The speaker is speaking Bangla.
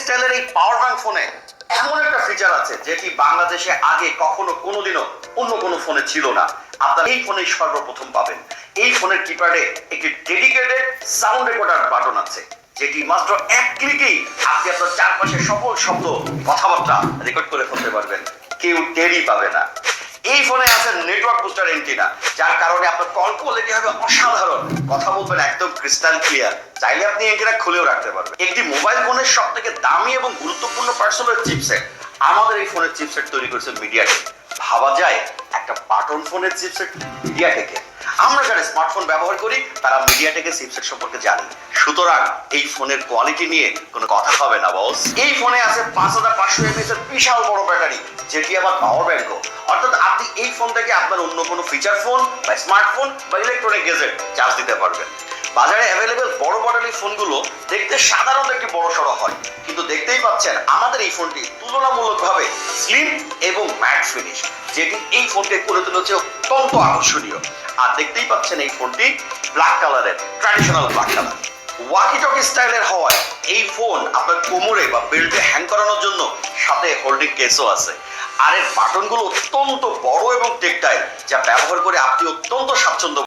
স্টাইলের এই পাওয়ার ব্যাংক ফোনে এমন একটা ফিচার আছে, যেটি বাংলাদেশে আগে কখনো কোনোদিনও অন্য কোনো ফোনে ছিল না। আপনারা এই ফোনে সর্বপ্রথম পাবেন। এই ফোনের কিপ্যাডে একটি ডেডিকেটেড সাউন্ড রেকর্ডার বাটন আছে, যেটি মাত্র এক ক্লিকেই আপনি আপনার চারপাশের সকল শব্দ, কথাবার্তা রেকর্ড করে ফেলতে পারবেন। কেউ টেরই পাবে না। এই ফোনে আছে নেটওয়ার্ক বুস্টার এন্টিনা যার কারণে আপনার কল কোয়ালিটি হবে অসাধারণ। কথা বলবেন একদম ক্রিস্টাল ক্লিয়ার চাইলে আপনি এন্টিনা খুলেও রাখতে পারবেন। একটি মোবাইল ফোনের সব থেকে দামি এবং গুরুত্বপূর্ণ পার্সোনাল চিপসেট আমাদের এই ফোনের চিপসেট তৈরি করেছে মিডিয়াটেক ভাবা যায়, একটা বাটন ফোনের চিপসেট মিডিয়াটেকের আমরা যারা স্মার্টফোন ব্যবহার করি, তারা মিডিয়াটেকের চিপসেট সম্পর্কে জানি। সুতরাং এই ফোনের কোয়ালিটি নিয়ে কোনো কথা হবে না বস এই ফোনে আছে পাঁচ হাজার পাঁচশো এমএস এর বিশাল বড় ব্যাটারি, যেটি আবার পাওয়ার ব্যাংকও অর্থাৎ আপনি এই ফোন থেকে আপনার অন্য কোনো ফিচার ফোন বা স্মার্টফোন বা ইলেকট্রনিক গেজেট চার্জ দিতে পারবেন। বাজারে অ্যাভেলেবেল বড় মডেলের ফোনগুলো দেখতে সাধারণত একটি বড় সড়ো হয়। কিন্তু দেখতেই পাচ্ছেন আমাদের এই ফোনটি তুলনামূলকভাবে স্লিম এবং ম্যাট ফিনিশ যেটি এই ফোনকে করে তুলেছে অত্যন্ত আকর্ষণীয়। আর দেখতেই পাচ্ছেন এই ফোনটি ব্ল্যাক কালারের traditional black colour walkie talkie স্টাইলের হওয়ায় এই ফোন আপনার কোমরে বা বেল্টে হ্যাং করানোর জন্য সাথে হোল্ডিং কেসও আছে। আর এর বাটনগুলো অত্যন্ত বড় এবং টেকটাইল যা ব্যবহার করে আপনি অত্যন্ত স্বাচ্ছন্দ্য